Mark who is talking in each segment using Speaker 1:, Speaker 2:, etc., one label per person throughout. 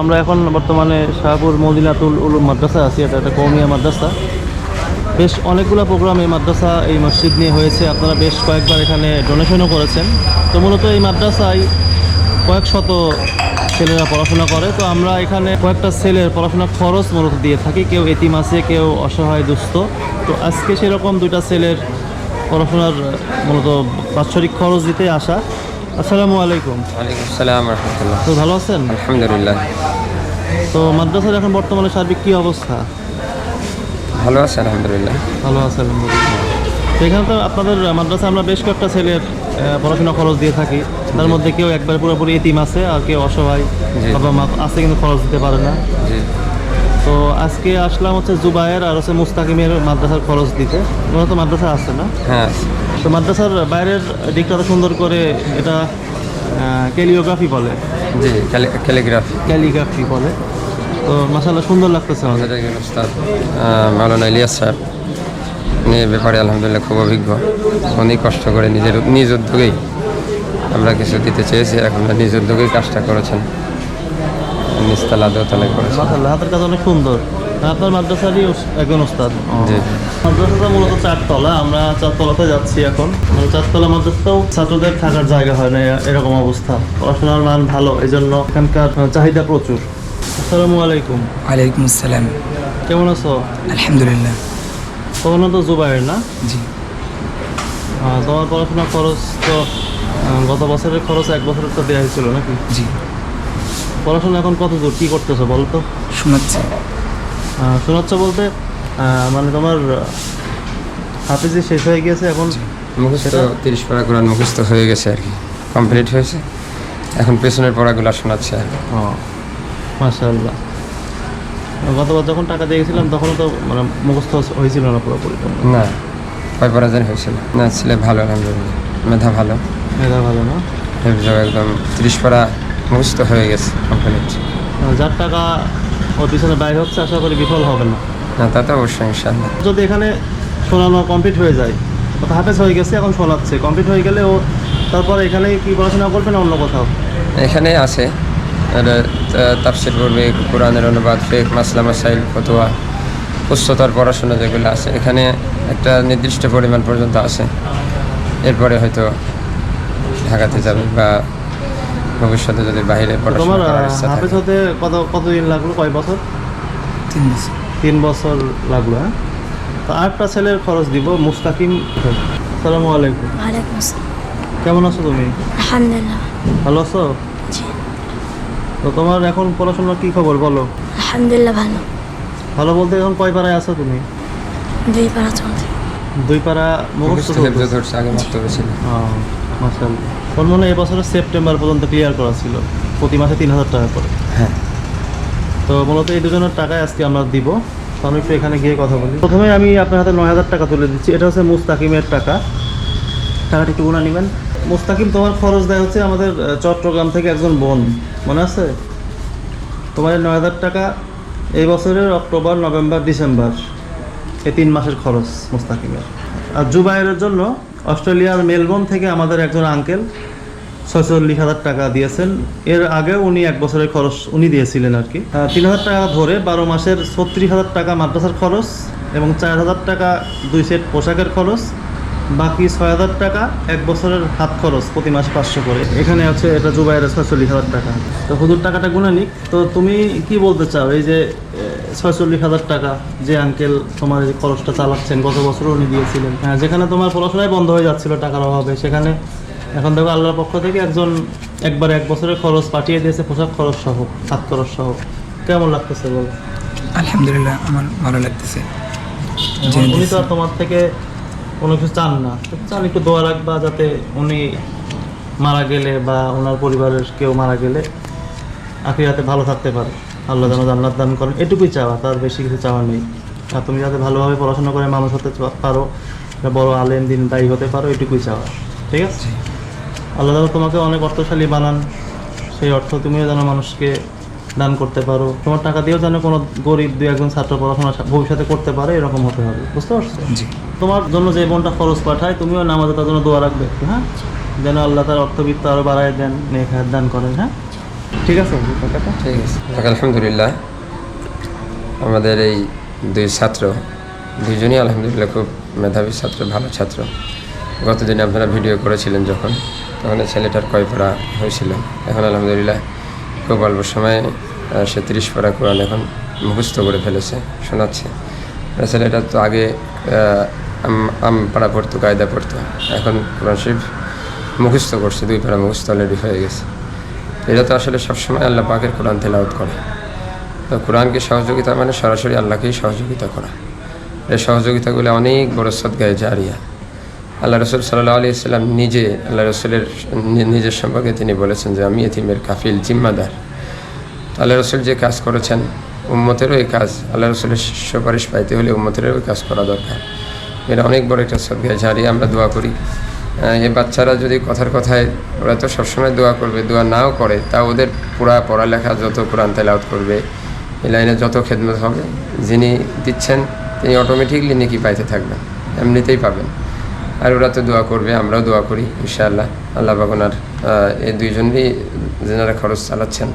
Speaker 1: আমরা এখন বর্তমানে শাহপুর মদিনাতুল উলুম মাদ্রাসা আছি, এটা একটা কৌমিয়া মাদ্রাসা। বেশ অনেকগুলো প্রোগ্রাম এই মাদ্রাসা, এই মসজিদ নিয়ে হয়েছে। আপনারা বেশ কয়েকবার এখানে ডোনেশনও করেছেন। তো মূলত এই মাদ্রাসায় কয়েক শত ছেলেরা পড়াশোনা করে। তো আমরা এখানে কয়েকটা ছেলের পড়াশোনা খরচ মূলত দিয়ে থাকি। কেউ এতিম আছে, কেউ অসহায়, দুস্থ। তো আজকে সেরকম দুইটা ছেলের পড়াশোনার মূলত বাৎসরিক খরচ দিতে আসা। আসসালামু আলাইকুম।
Speaker 2: ওয়ালাইকুম আসসালাম রহমতুল্লাহ।
Speaker 1: তো ভালো আছেন?
Speaker 2: আলহামদুলিল্লাহ।
Speaker 1: তো মাদ্রাসার এখন বর্তমানে সার্বিক কী অবস্থা?
Speaker 2: ভালো আছে আলহামদুলিল্লাহ।
Speaker 1: ভালো আছে আলহামদুলিল্লাহ। তো এখানে তো আপনাদের মাদ্রাসা আমরা বেশ কয়েকটা ছেলের পড়াশোনা খরচ দিয়ে থাকি। তার মধ্যে কেউ একবার পুরোপুরি এতিম আছে আর কেউ অসহায়। বাবা মা আছে কিন্তু খরচ দিতে পারে না। তো আজকে আসলাম হচ্ছে জুবায়ের আর হচ্ছে মুস্তাকিমের মাদ্রাসার খরচ দিতে। ওরা তো মাদ্রাসা আছে না?
Speaker 2: হ্যাঁ
Speaker 1: তো মাদ্রাসার বাইরের দিকটা তো সুন্দর করে এটা ক্যালিওগ্রাফি বলে।
Speaker 2: জি ক্যালিগ্রাফি
Speaker 1: ক্যালিগ্রাফি বলে। তো মাসাল্লাহ সুন্দর লাগতেছে আমাদের।
Speaker 2: উস্তাদ? আহ, মাওলানা ইলিয়াস সাহেব উনি এ ব্যাপারে আলহামদুলিল্লাহ খুব অভিজ্ঞ। উনি কষ্ট করে নিজের নিজ উদ্যোগেই আমরা কিছু দিতে চেয়েছি এখন নিজ উদ্যোগেই কাজটা করেছেন। নিস্তালা দোতলায় করেছেন।
Speaker 1: হাতের কাজ অনেক সুন্দর। আপনার মাদ্রাসারই একজন ওস্তাদ মাদ্রাসাটা মূলত চারতলা আমরা চারতলাতে যাচ্ছি এখন। মানে চারতলা মাদ্রাসাতেও ছাত্রদের থাকার জায়গা হয় না এরকম অবস্থা। পড়াশোনার মান ভালো এই জন্য এখানকার চাহিদা প্রচুর। আসসালামু আলাইকুম।
Speaker 3: ওয়ালাইকুম আসসালাম।
Speaker 1: কেমন আছো?
Speaker 3: আলহামদুলিল্লাহ।
Speaker 1: তোমার তো জুবাইর না?
Speaker 3: জি।
Speaker 1: তোমার পড়াশোনার খরচ তো গত বছরের খরচ এক বছরের তো দেওয়া হয়েছিল নাকি?
Speaker 3: জি।
Speaker 1: পড়াশোনা এখন কত দূর কী করতেছো বলো তো
Speaker 3: শোনাচ্ছি।
Speaker 1: শোনাচ্ছ বলতে মানে তোমার হাফিজি শেষ হয়ে গিয়েছে এখন
Speaker 2: মুখস্থ তিরিশ পারা কোরআন মুখস্থ হয়ে গেছে আর কি। কমপ্লিট হয়েছে। এখন পেছনের পড়াগুলো শোনাচ্ছে আর
Speaker 1: মাশাআল্লাহ। গতবার যখন টাকা দিয়ে গেছিলাম তখনও তো মানে মুখস্থ হয়েছিল না পুরোপুরি
Speaker 2: না কয় পারা জানি হয়েছিল। না ছেলে ভালো আলহামদুলিল্লাহ। মেধা ভালো।
Speaker 1: এটা ভালো না?
Speaker 2: একদম তিরিশ পারা মুখস্থ হয়ে গেছে কমপ্লিট
Speaker 1: যার টাকা ওর পিছনে ব্যয় হচ্ছে আশা করি বিফল হবে না।
Speaker 2: না তা তো অবশ্যই ইনশাল্লাহ
Speaker 1: যদি এখানে শোনানো কমপ্লিট হয়ে যায় ও হাফেজ হয়ে গেছে এখন শোনাচ্ছে। কমপ্লিট হয়ে গেলে ও তারপরে এখানে কি পড়াশোনা করবে না অন্য কোথাও?
Speaker 2: এখানে আছে। তাফসির পড়বে কোরআনের অনুবাদ ফেক মাসলা মাসাইল ফতোয়া উচ্চতর পড়াশোনা যেগুলো আছে। এখানে একটা নির্দিষ্ট পরিমাণ পর্যন্ত আছে। এরপরে হয়তো ঢাকাতে যাবে বা ভবিষ্যতে যদি বাইরে
Speaker 1: তোমার
Speaker 2: পড়াশোনা
Speaker 1: হাফেজ হতে কত কতদিন লাগল? কয় বছর?
Speaker 3: তিন বছর।
Speaker 1: তিন বছর লাগল হ্যাঁ? তো আরেকটা ছেলের খরচ দিব মুস্তাকিম আসসালামু আলাইকুম।
Speaker 4: ওয়ালাইকুম
Speaker 1: কেমন আছো তুমি?
Speaker 4: আলহামদুলিল্লাহ।
Speaker 1: ভালো আছো? তো তোমার এখন পড়াশোনার কি খবর বলো?
Speaker 4: আলহামদুলিল্লাহ ভালো।
Speaker 1: ভালো বলতে এখন কয় পাড়ায় আছো তুমি?
Speaker 4: দুই পারা চলছে।
Speaker 1: দুই পাড়া মুখস্থ
Speaker 2: আগে মাত্র ছিল
Speaker 1: মাসাল তোর মনে হয় এবছরের সেপ্টেম্বর পর্যন্ত ক্লিয়ার করা ছিল প্রতি মাসে তিন হাজার টাকা করে।
Speaker 2: হ্যাঁ।
Speaker 1: তো মূলত এই দুজনের টাকায় আজকে আমরা দিব। তো আমি একটু এখানে গিয়ে কথা বলি। প্রথমে আমি আপনার হাতে নয় হাজার টাকা তুলে দিচ্ছি। এটা হচ্ছে মুস্তাকিমের টাকা। টাকাটা একটু গুণা নেবেন। মুস্তাকিম তোমার খরচ দেয় হচ্ছে আমাদের চট্টগ্রাম থেকে একজন বোন। মনে আছে? তোমার এই নয় হাজার টাকা এই বছরের অক্টোবর নভেম্বর ডিসেম্বর এই তিন মাসের খরচ মুস্তাকিমের। আর জুবাইরের জন্য অস্ট্রেলিয়ার মেলবোর্ন থেকে আমাদের একজন আঙ্কেল ছয়চল্লিশ হাজার টাকা দিয়েছেন। এর আগে উনি এক বছরের খরচ উনি দিয়েছিলেন আর কি। তিন হাজার টাকা ধরে বারো মাসের ছত্রিশ হাজার টাকা মাদ্রাসার খরচ এবং চার হাজার টাকা দুই সেট পোশাকের খরচ, বাকি ছয় হাজার টাকা এক বছরের হাত খরচ প্রতি মাসে পাঁচশো করে। এখানে আছে এটা জুবাইরের ছয়চল্লিশ হাজার টাকা। তো হুজুর টাকাটা গুনে নিক। তো তুমি কি বলতে চাও? এই যে ছয়চল্লিশ হাজার টাকা যে আঙ্কেল তোমার এই খরচটা চালাচ্ছেন গত বছর উনি দিয়েছিলেন। হ্যাঁ যেখানে তোমার পড়াশোনায় বন্ধ হয়ে যাচ্ছিল টাকার অভাবে সেখানে এখন দেখো আল্লাহর পক্ষ থেকে একজন একবার এক বছরের খরচ পাঠিয়ে দিয়েছে পোশাক খরচ সহ হাত খরচ সহ। কেমন লাগতেছে বল?
Speaker 3: আলহামদুলিল্লাহ আমার ভালো লাগতেছে।
Speaker 1: উনি তো আর তোমার থেকে কোনো কিছু চান না। চান একটু দোয়া রাখবা যাতে উনি মারা গেলে বা ওনার পরিবারের কেউ মারা গেলে আখিরাতে ভালো থাকতে পারে। আল্লাহ যেন জান্নাত দান করেন। এটুকুই চাওয়া তার বেশি কিছু চাওয়া নেই। আর তুমি যাতে ভালোভাবে পড়াশোনা করে মানুষ হতে পারো বড় আলেম দিন দায়ী হতে পারো এটুকুই চাওয়া। ঠিক আছে? আল্লাহ যেন তোমাকে অনেক অর্থশালী বানান। সেই অর্থ তুমিও যেন মানুষকে দান করতে পারো। তোমার টাকা দিয়েও যেন কোনো গরিব দু একজন ছাত্র পড়াশোনা ভবিষ্যতে করতে পারে এরকম হতে হবে। বুঝতে পারছ?
Speaker 3: জি।
Speaker 1: তোমার জন্য যে বোনটা খরচ পাঠায় তুমিও নামাজে তার জন্য দোয়া রাখবে। একটু, হ্যাঁ? যেন আল্লাহ তার অর্থবিত্ত আরও বাড়ায় দেন নেক হায়াত দান করেন। হ্যাঁ? ঠিক আছে
Speaker 2: ঠিক আছে। আলহামদুলিল্লাহ, আমাদের এই দুই ছাত্র, দুইজনই আলহামদুলিল্লাহ খুব মেধাবী ছাত্র, ভালো ছাত্র। গতদিন আপনারা ভিডিও করেছিলেন যখন, তখন ছেলেটার কয় পড়া হয়েছিল? এখন আলহামদুলিল্লাহ খুব অল্প সময়ে সে তিরিশ পড়া কোরআন এখন মুখস্থ করে ফেলেছে, শোনাচ্ছে। ছেলেটা তো আগে আম আম পাড়া পড়তো, কায়দা পড়তো, এখন কোরআন শরীফ মুখস্থ করছে, দুই পাড়া মুখস্থ অলরেডি হয়ে গেছে। এটা তো আসলে সবসময় আল্লাহ পাকের কোরআন তেলাওয়াত করে। তো কোরআনকে সহযোগিতা মানে সরাসরি আল্লাহকেই সহযোগিতা করা। এই সহযোগিতাগুলো অনেক বড় সদ্গায় জারিয়া। আল্লাহ রসুল সাল্লাহ আলি ইসলাম নিজে, আল্লাহ রসুলের নিজের সম্পর্কে তিনি বলেছেন যে, আমি এতিমের কাফিল, জিম্মাদার। আল্লাহ রসুল যে কাজ করেছেন, উম্মতেরও এই কাজ, আল্লাহ রসুলের সুপারিশ পাইতে হলে উম্মতেরও কাজ করা দরকার। এটা অনেক বড় একটা সদ্গায় জারিয়া আমরা দোয়া করি। এই বাচ্চারা যদি কথার কথায়, ওরা তো সবসময় দোয়া করবে, দোয়া নাও করে, তা ওদের পুরা পড়ালেখা যত কোরআন তেলাওত করবে, এই লাইনে যত খেদমত হবে, যিনি দিচ্ছেন, তিনি অটোমেটিকলি নেকি পাইতে থাকবেন, এমনিতেই পাবেন। আর ওরা তো দোয়া করবে, আমরাও দোয়া করি, ইনশাআল্লাহ। আল্লাহ ওনার এই দুইজনই যেনারা খরচ চালাচ্ছেন,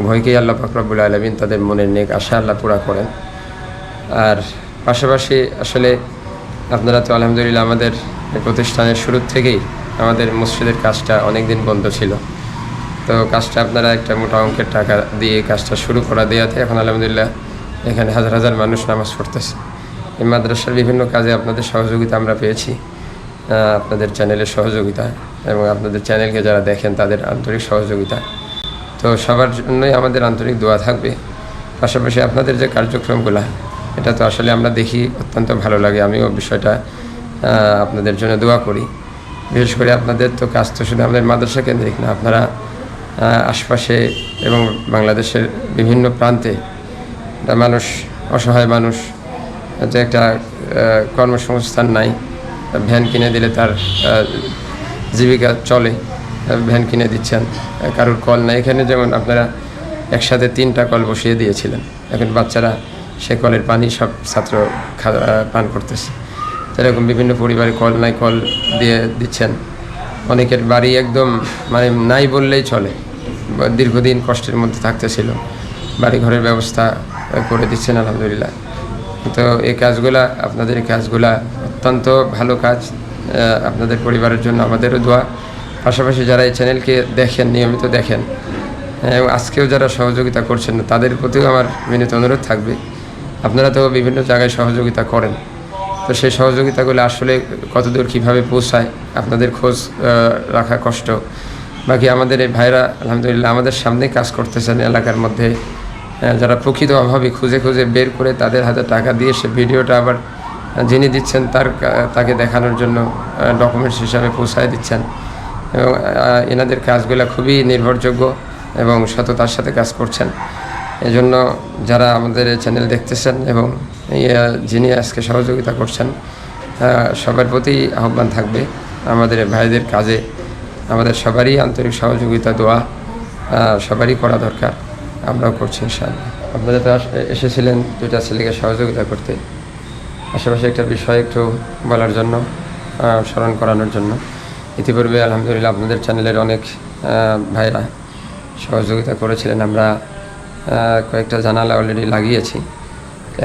Speaker 2: উভয়কেই আল্লাহ পাক রব্বুল আলমিন তাদের মনের নেক আশা আল্লাহ পুরা করেন। আর পাশাপাশি আসলে আপনারা তো আলহামদুলিল্লাহ আমাদের প্রতিষ্ঠানের শুরু থেকেই আমাদের মসজিদের কাজটা অনেক দিন বন্ধ ছিল। তো কাজটা আপনারা একটা মোটা অঙ্কের টাকা দিয়ে কাজটা শুরু করা দেওয়াতে এখন আলহামদুলিল্লাহ এখানে হাজার হাজার মানুষ নামাজ পড়তেছে। এই মাদ্রাসার বিভিন্ন কাজে আপনাদের সহযোগিতা আমরা পেয়েছি। আপনাদের চ্যানেলের সহযোগিতা এবং আপনাদের চ্যানেলকে যারা দেখেন তাদের আন্তরিক সহযোগিতা। তো সবার জন্যই আমাদের আন্তরিক দোয়া থাকবে। পাশাপাশি আপনাদের যে কার্যক্রমগুলো, এটা তো আসলে আমরা দেখি অত্যন্ত ভালো লাগে। আমিও বিষয়টা আপনাদের জন্য দোয়া করি। বিশেষ করে আপনাদের তো কাজ তো শুধু আমাদের মাদ্রাসা কেন্দ্রিক না, আপনারা আশপাশে এবং বাংলাদেশের বিভিন্ন প্রান্তে মানুষ, অসহায় মানুষ, যে একটা কর্মসংস্থান নাই, ভ্যান কিনে দিলে তার জীবিকা চলে ভ্যান কিনে দিচ্ছেন, কারোর কল নাই। এখানে যেমন আপনারা একসাথে তিনটা কল বসিয়ে দিয়েছিলেন, এখন বাচ্চারা সে কলের পানি সব ছাত্র পান করতেছে। তো এরকম বিভিন্ন পরিবারে কল নাই কল দিয়ে দিচ্ছেন। অনেকের বাড়ি একদম মানে নাই বললেই চলে। দীর্ঘদিন কষ্টের মধ্যে থাকতেছিল। বাড়ি ঘরের ব্যবস্থা করে দিচ্ছেন আলহামদুলিল্লাহ। তো এই কাজগুলা আপনাদের এই কাজগুলা অত্যন্ত ভালো কাজ। আপনাদের পরিবারের জন্য আমাদেরও দোয়া। পাশাপাশি যারা এই চ্যানেলকে দেখেন নিয়মিত দেখেন হ্যাঁ, এবং আজকেও যারা সহযোগিতা করছেন তাদের প্রতিও আমার বিনীত অনুরোধ থাকবে। আপনারা তো বিভিন্ন জায়গায় সহযোগিতা করেন। তো সেই সহযোগিতাগুলো আসলে কতদূর কীভাবে পৌঁছায়, আপনাদের খোঁজ রাখা কষ্ট। বাকি আমাদের এই ভাইরা, আলহামদুলিল্লাহ, আমাদের সামনে কাজ করতেছেন এলাকার মধ্যে। যারা প্রকৃত অভাবী, খুঁজে খুঁজে বের করে তাদের হাতে টাকা দিয়ে সে ভিডিওটা আবার যিনি দিচ্ছেন তার তাকে দেখানোর জন্য ডকুমেন্টস হিসাবে পৌঁছায় দিচ্ছেন। এবং এনাদের কাজগুলো খুবই নির্ভরযোগ্য এবং সততার সাথে কাজ করছেন। এজন্য যারা আমাদের এই চ্যানেল দেখতেছেন এবং যিনি আজকে সহযোগিতা করছেন সবার প্রতি আহ্বান থাকবে আমাদের ভাইদের কাজে। আমাদের সবারই আন্তরিক সহযোগিতা, দোয়া সবারই করা দরকার। আমরাও করছি ইনশাআল্লাহ। আপনারা তো এসেছিলেন দুইটা ছেলেকে সহযোগিতা করতে। আশেপাশে একটা বিষয় একটু বলার জন্য স্মরণ করানোর জন্য। ইতিপূর্বে আলহামদুলিল্লাহ আপনাদের চ্যানেলের অনেক ভাইরা সহযোগিতা করেছিলেন। আমরা কয়েকটা জানালা অলরেডি লাগিয়েছি।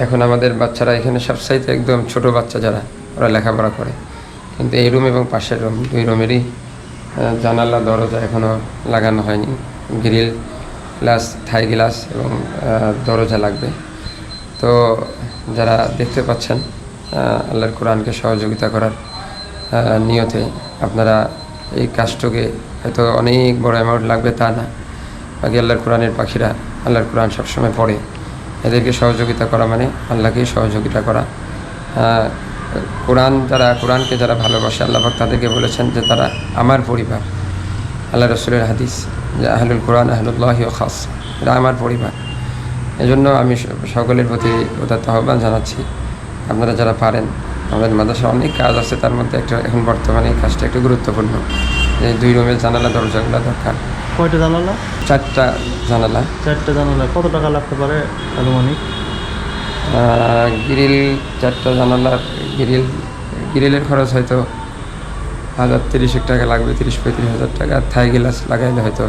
Speaker 2: এখন আমাদের বাচ্চারা এখানে সবসাইতে একদম ছোট বাচ্চা যারা, ওরা লেখাপড়া করে। কিন্তু এই রুম এবং পাশের রুম দুই রুমেরই জানালা, দরজা এখনও লাগানো হয়নি। গ্রিল গ্লাস থাই গ্লাস এবং দরজা লাগবে। তো যারা দেখতে পাচ্ছেন আল্লাহর কোরআনকে সহযোগিতা করার নিয়তে আপনারা এই কাজটাকে হয়তো অনেক বড় অ্যামাউন্ট লাগবে তা না। বাকি আল্লাহর কোরআনের পাখিরা আল্লাহর কোরআন সবসময় পড়ে। এদেরকে সহযোগিতা করা মানে আল্লাহকেই সহযোগিতা করা। কোরআন যারা, কোরআনকে যারা ভালোবাসে, আল্লাহ পাক তাদেরকে বলেছেন যে তারা আমার পরিবার। আল্লাহ রসুলের হাদিস যে আহলুল কোরআন আহলুল্লাহ খাস, এরা আমার পরিবার। এজন্য আমি সকলের প্রতি উদাত্ত আহ্বান জানাচ্ছি। আপনারা যারা পারেন, আমাদের মাদ্রাসা অনেক কাজ আছে, তার মধ্যে একটা, এখন বর্তমানে এই কাজটা একটু গুরুত্বপূর্ণ। যে দুই রুমের জানালা, দরজাগুলো দরকার।
Speaker 1: কয়টা জানালা?
Speaker 2: চারটা জানালা।
Speaker 1: চারটে জানালা। কত টাকা লাগতে পারে আনুমানিক?
Speaker 2: গ্রিল চারটা জানালার গ্রিল গ্রিলের খরচ হয়তো হাজার তিরিশ টাকা লাগবে তিরিশ পঁয়ত্রিশ হাজার টাকা। আর থাই গ্লাস লাগাইলে হয়তো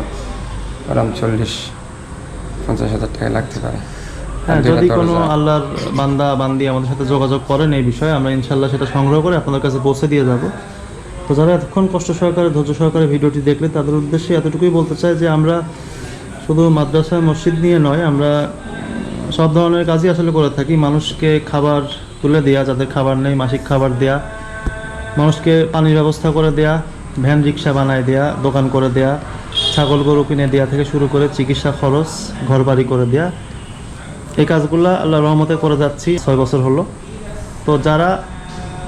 Speaker 2: আরাম চল্লিশ পঞ্চাশ হাজার টাকা লাগতে পারে।
Speaker 1: হ্যাঁ যদি কোনো আল্লাহর বান্দা বান্দি আমাদের সাথে যোগাযোগ করেন এই বিষয়ে আমরা ইনশাল্লাহ সেটা সংগ্রহ করে আপনাদের কাছে পৌঁছে দিয়ে যাব। তো যারা এতক্ষণ কষ্ট সহকারে, ধৈর্য সহকারে ভিডিওটি দেখলে, তাদের উদ্দেশ্যে এতটুকুই বলতে চাই যে আমরা শুধু মাদ্রাসা, মসজিদ নিয়ে নয়, আমরা সব ধরনের কাজই আসলে করে থাকি। মানুষকে খাবার তুলে দেয়া, যাদের খাবার নেই, মাসিক খাবার দেয়া, মানুষকে পানির ব্যবস্থা করে দেয়া, ভ্যান রিক্সা বানায় দেয়া, দোকান করে দেয়া, ছাগল গরু কিনে দেওয়া থেকে শুরু করে চিকিৎসা খরচ ঘর বাড়ি করে দেয়া। এই কাজগুলো আল্লাহ রহমতে করে যাচ্ছি, ছয় বছর হলো। তো যারা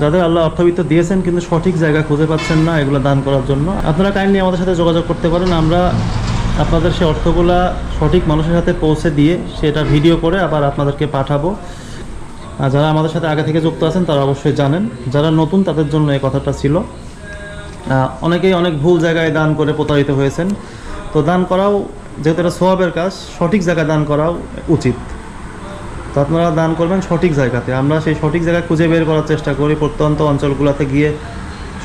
Speaker 1: যাদের আল্লাহ অর্থবিত্ত দিয়েছেন, কিন্তু সঠিক জায়গা খুঁজে পাচ্ছেন না এগুলো দান করার জন্য। আপনারা কাইন্ডলি আমাদের সাথে যোগাযোগ করতে পারেন। আমরা আপনাদের সেই অর্থগুলা সঠিক মানুষের হাতে পৌঁছে দিয়ে সেটা ভিডিও করে আবার আপনাদেরকে পাঠাবো। আর যারা আমাদের সাথে আগে থেকে যুক্ত আছেন, তারা অবশ্যই জানেন। যারা নতুন, তাদের জন্য এই কথাটা ছিল। অনেকেই অনেক ভুল জায়গায় দান করে প্রতারিত হয়েছেন। তো দান করাও, যেহেতু এটা সোয়াবের কাজ, সঠিক জায়গায় দান করাও উচিত। তো আপনারা দান করবেন সঠিক জায়গাতে। আমরা সেই সঠিক জায়গায় খুঁজে বের করার চেষ্টা করি প্রত্যন্ত অঞ্চলগুলোতে গিয়ে।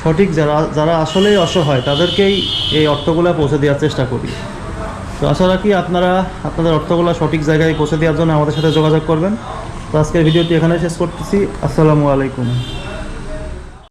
Speaker 1: সঠিক যারা যারা আসলেই অসহায়, তাদেরকেই এই অর্থগুলো পৌঁছে দেওয়ার চেষ্টা করি। তো আশা রাখি আপনারা, আপনাদের অর্থগুলো সঠিক জায়গায় পৌঁছে দেওয়ার জন্য আমাদের সাথে যোগাযোগ করবেন। তো আজকের ভিডিওটি এখানে শেষ করতেছি। আসসালামু আলাইকুম।